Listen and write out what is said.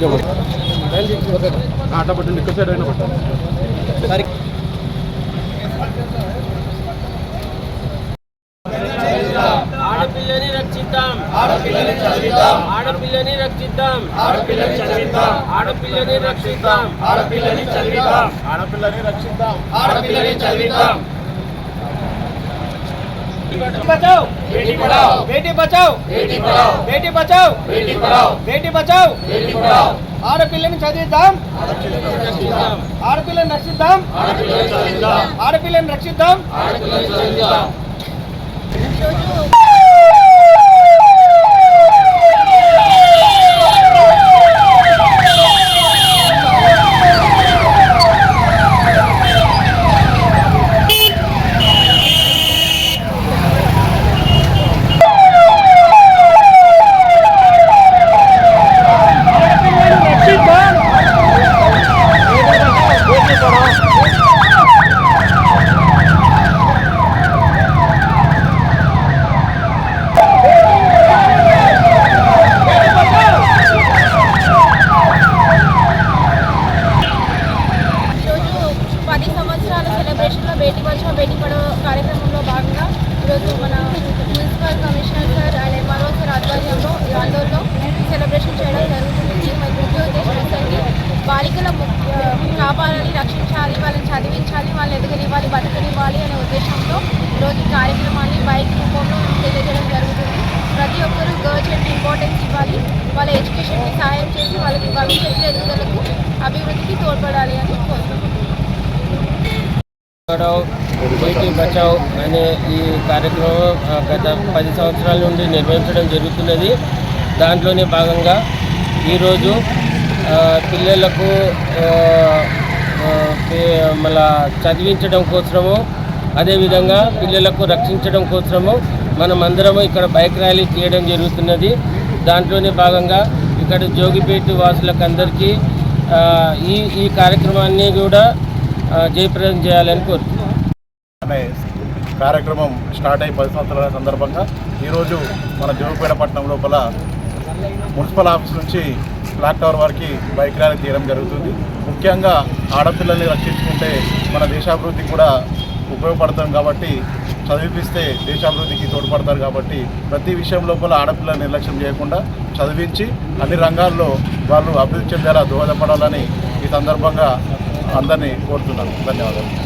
ఈజీగా పడుతుంది. అట్లా పట్టండి ఇక్కడ సైడ్ అయినా పట్టండి ఆడపిల్లని రక్షిద్దాం ఆడపిల్లని చదివిద్దాం. ఆడపిల్లని రక్షిద్దాం ఆడపిల్లని చదివిద్దాం. ఆడపిల్లని రక్షిద్దాం ఆడపిల్లని చదివిద్దాం. ఆడపిల్లని రక్షిద్దాం ఆడపిల్లని చదివిద్దాం. బచావ్ బేటీ పడావ్ బేటీ బచావ్ బేటీ పడావ్ బేటీ బచావ్ బేటీ పడావ్ బేటీ బచావ్ బేటీ పడావ్ ఆడపిల్లని చదివిద్దాం రక్షిద్దాం ఆడపిల్లని రక్షిద్దాం ఆడపిల్లని రక్షిద్దాం ఈరోజు పది సంవత్సరాల సెలబ్రేషన్లో బేటీ బచావో బేటీ పడో కార్యక్రమంలో భాగంగా ఈరోజు మన municipal commissioner sir and MRO sir ఆధ్వర్యంలో ఈ ఆందోళనలో సెలబ్రేషన్ చేయడం జరుగుతుంది. దీని ముఖ్య ఉద్దేశం ఏంటంటే బాలికల ము- కాపాడాలి రక్షించాలి వాళ్ళని చదివించాలి వాళ్ళని ఎదగనివ్వాలి బతకనివ్వాలి అనే ఉద్దేశంతో ఈరోజు కార్యక్రమాన్ని బైక్ రూపంలో తెలియజేయడం జరుగుతుంది. ప్రతి ఒక్కరూ గర్ల్స్ ఇంపార్టెన్స్ ఇవ్వాలి. వాళ్ళ ఎడ్యుకేషన్కి సహాయం చేసి వాళ్ళకి భవిష్యత్తు ఎదుగుదలకు అభివృద్ధికి తోడ్పడాలి అని కోరుతున్నాను పడావ్ బేటీ బచావ్ అనే ఈ కార్యక్రమం గత పది సంవత్సరాల నుండి నిర్వహించడం జరుగుతున్నది. దాంట్లోనే భాగంగా ఈరోజు పిల్లలకు మళ్ళా చదివించడం కోసము అదేవిధంగా పిల్లలకు రక్షించడం కోసము మనం అందరము ఇక్కడ బైక్ ర్యాలీ చేయడం జరుగుతున్నది. దాంట్లోనే భాగంగా ఇక్కడ జోగిపేట వాసులకు అందరికీ ఈ ఈ కార్యక్రమాన్ని కూడా జయప్రదం చేయాలని కోరుతున్నాను అనే కార్యక్రమం స్టార్ట్ అయ్యి పది సంవత్సరాల సందర్భంగా ఈరోజు మన జోగుపేట పట్టణం లోపల మున్సిపల్ ఆఫీస్ నుంచి క్లాక్ టవర్ వరకు బైక్ ర్యాలీ తీయడం జరుగుతుంది. ముఖ్యంగా ఆడపిల్లల్ని రక్షించుకుంటే మన దేశాభివృద్ధికి కూడా ఉపయోగపడతాం కాబట్టి చదివిపిస్తే దేశాభివృద్ధికి తోడ్పడతారు కాబట్టి ప్రతి విషయం లోపల ఆడపిల్లల నిర్లక్ష్యం చేయకుండా చదివించి అన్ని రంగాల్లో వాళ్ళు అభివృద్ధి చెందేలా దోహదపడాలని ఈ సందర్భంగా అందరినీ కోరుతున్నాను. ధన్యవాదాలు.